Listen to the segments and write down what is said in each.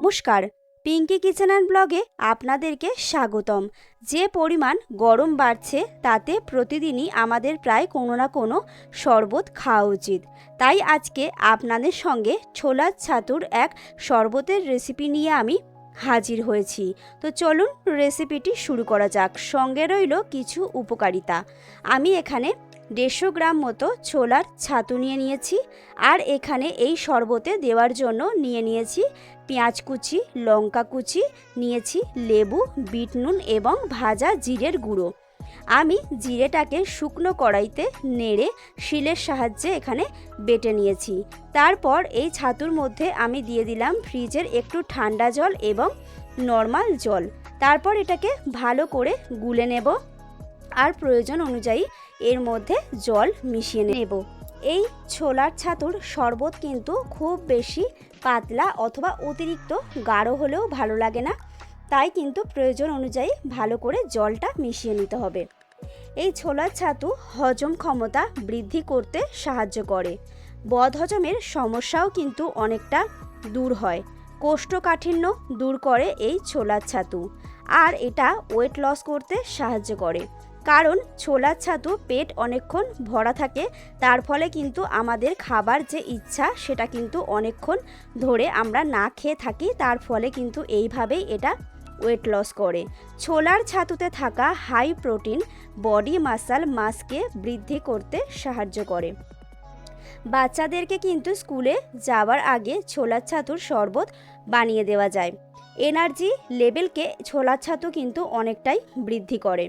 নমস্কার। Pinki kitchen and ব্লগে আপনাদেরকে স্বাগতম। যে পরিমাণ গরম বাড়ছে, তাতে প্রতিদিনই আমাদের প্রায় কোনো না কোনো শরবত খাওয়া উচিত। তাই আজকে আপনাদের সঙ্গে ছোলার ছাতুর এক শরবতের রেসিপি নিয়ে আমি হাজির হয়েছি। তো চলুন রেসিপিটি শুরু করা যাক। সঙ্গে রইল কিছু উপকারিতা। আমি এখানে দেড়শো গ্রাম মতো ছোলার ছাতু নিয়ে নিয়েছি আর এখানে এই শরবতে দেওয়ার জন্য নিয়ে নিয়েছি পেঁয়াজ কুচি, লঙ্কা কুচি, নিয়েছি লেবু, বিট নুন এবং ভাজা জিরের গুঁড়ো। আমি জিরেটাকে শুকনো কড়াইতে নেড়ে শিলের সাহায্যে এখানে বেটে নিয়েছি। তারপর এই ছাতুর মধ্যে আমি দিয়ে দিলাম ফ্রিজের একটু ঠান্ডা জল এবং নর্মাল জল। তারপর এটাকে ভালো করে গুলে নেব। আর প্রয়োজন অনুযায়ী এর মধ্যে জল মিশিয়ে নেব। এই ছোলার ছাতুর শরবত কিন্তু খুব বেশি পাতলা অথবা অতিরিক্ত গাঢ় হলেও ভালো লাগে না। তাই কিন্তু প্রয়োজন অনুযায়ী ভালো করে জলটা মিশিয়ে নিতে হবে। এই ছোলার ছাতু হজম ক্ষমতা বৃদ্ধি করতে সাহায্য করে। বদহজমের সমস্যাও কিন্তু অনেকটা দূর হয়। কোষ্ঠকাঠিন্য দূর করে এই ছোলার ছাতু। আর এটা ওয়েট লস করতে সাহায্য করে। কারণ ছোলার ছাতু পেট অনেকক্ষণ ভরা থাকে, তার ফলে কিন্তু আমাদের খাবার যে ইচ্ছা সেটা কিন্তু অনেকক্ষণ ধরে আমরা না খেয়ে থাকি, তার ফলে কিন্তু এইভাবেই এটা ওয়েট লস করে। ছোলার ছাতুতে থাকা হাই প্রোটিন বডি মাসাল মাসকে বৃদ্ধি করতে সাহায্য করে। বাচ্চাদেরকে কিন্তু স্কুলে যাওয়ার আগে ছোলার ছাতুর শরবত বানিয়ে দেওয়া যায়। এনার্জি লেভেলকে ছোলার ছাতু কিন্তু অনেকটাই বৃদ্ধি করে।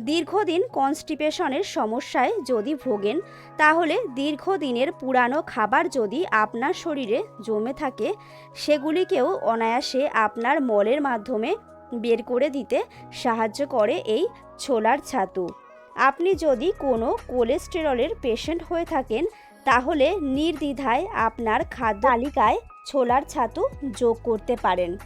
দীর্ঘদিন কনস্টিপেশনের সমস্যায় যদি ভোগেন, তাহলে দীর্ঘদিনের পুরানো খাবার যদি আপনার শরীরে জমে থাকে, সেগুলিকেও অনায়াসে আপনার মলের মাধ্যমে বের করে দিতে সাহায্য করে এই ছোলার ছাতু। আপনি যদি কোনো কোলেস্টেরলের পেশেন্ট হয়ে থাকেন, তাহলে নির্দ্বিধায় আপনার খাদ্য তালিকায় ছোলার ছাতু যোগ করতে পারেন।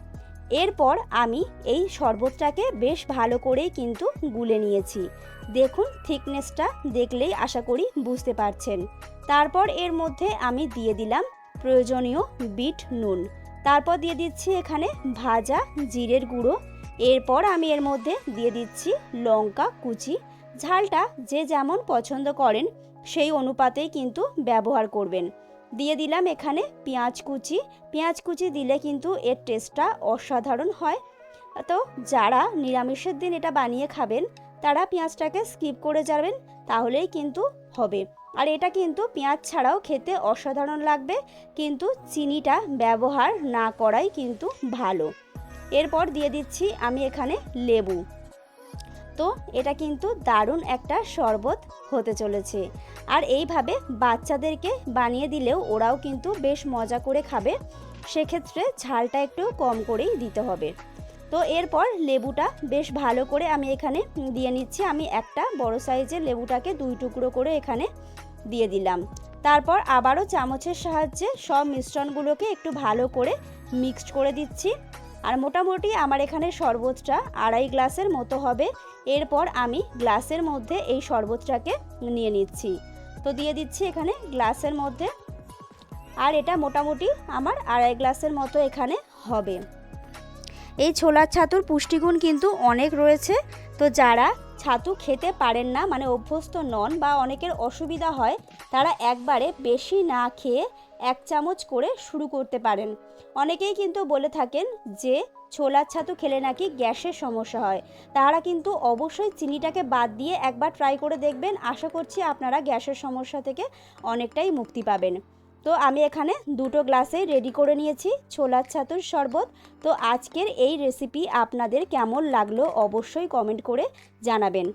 এরপর আমি এই শরবতটাকে বেশ ভালো করেই কিন্তু গুলে নিয়েছি। দেখুন থিকনেসটা দেখলেই আশা করি বুঝতে পারছেন। তারপর এর মধ্যে আমি দিয়ে দিলাম প্রয়োজনীয় বিট নুন। তারপর দিয়ে দিচ্ছি এখানে ভাজা জিরের গুঁড়ো। এরপর আমি এর মধ্যে দিয়ে দিচ্ছি লঙ্কা কুচি। ঝালটা যে যেমন পছন্দ করেন, সেই অনুপাতেই কিন্তু ব্যবহার করবেন। দিয়ে দিলাম এখানে পেঁয়াজ কুচি। পেঁয়াজ কুচি দিলে কিন্তু এর টেস্টটা অসাধারণ হয়। তো যারা নিরামিষের দিন এটা বানিয়ে খাবেন, তারা পেঁয়াজটাকে স্কিপ করে যাবেন, তাহলেই কিন্তু হবে। আর এটা কিন্তু পেঁয়াজ ছাড়াও খেতে অসাধারণ লাগবে, কিন্তু চিনিটা ব্যবহার না করাই কিন্তু ভালো। এরপর দিয়ে দিচ্ছি আমি এখানে লেবু। তো এটা কিন্তু দারুণ একটা শরবত হতে চলেছে। আর এইভাবে বাচ্চাদেরকে বানিয়ে দিলেও ওরাও কিন্তু বেশ মজা করে খাবে। সেক্ষেত্রে ঝালটা একটু কম করেই দিতে হবে। তো এরপর লেবুটা বেশ ভালো করে আমি এখানে দিয়ে নিচ্ছি। আমি একটা বড় সাইজের লেবুটাকে দুই টুকরো করে এখানে দিয়ে দিলাম। তারপর আবারও চামচের সাহায্যে সব মিশ্রণগুলোকে একটু ভালো করে মিক্সড করে দিচ্ছি। আর মোটামুটি আমার এখানে শরবতটা আড়াই গ্লাসের মতো হবে। এরপর আমি গ্লাসের মধ্যে এই শরবতটাকে নিয়ে নিচ্ছি। তো দিয়ে দিচ্ছি এখানে গ্লাসের মধ্যে। আর এটা মোটামুটি আমার আড়াই গ্লাসের মতো এখানে হবে। এই ছোলার ছাতুর পুষ্টিগুণ কিন্তু অনেক রয়েছে। তো যারা ছাতু খেতে পারেন না মানে অভ্যস্ত নন বা অনেকের অসুবিধা হয়, তারা একবারে বেশি না খেয়ে এক চামচ করে শুরু করতে পারেন। অনেকেই কিন্তু বলে থাকেন যে, ছোলার ছাতু খেলে নাকি গ্যাসের সমস্যা হয়। তারা কিন্তু অবশ্যই চিনিটাকে বাদ দিয়ে একবার ট্রাই করে দেখবেন। আশা করছি আপনারা গ্যাসের সমস্যা থেকে অনেকটাই মুক্তি পাবেন। তো আমি এখানে দুটো গ্লাসে রেডি করে নিয়েছি, ছোলার ছাতুর শরবত। তো আজকের এই রেসিপি আপনাদের কেমন লাগল অবশ্যই কমেন্ট করে জানাবেন।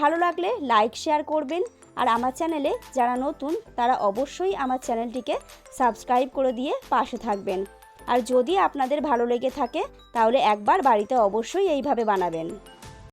ভালো লাগলে লাইক শেয়ার করবেন। আর আমার চ্যানেলে যারা নতুন, তারা অবশ্যই আমার চ্যানেলটিকে সাবস্ক্রাইব করে দিয়ে পাশে থাকবেন। আর যদি আপনাদের ভালো লেগে থাকে, তাহলে একবার বাড়িতে অবশ্যই এইভাবে বানাবেন।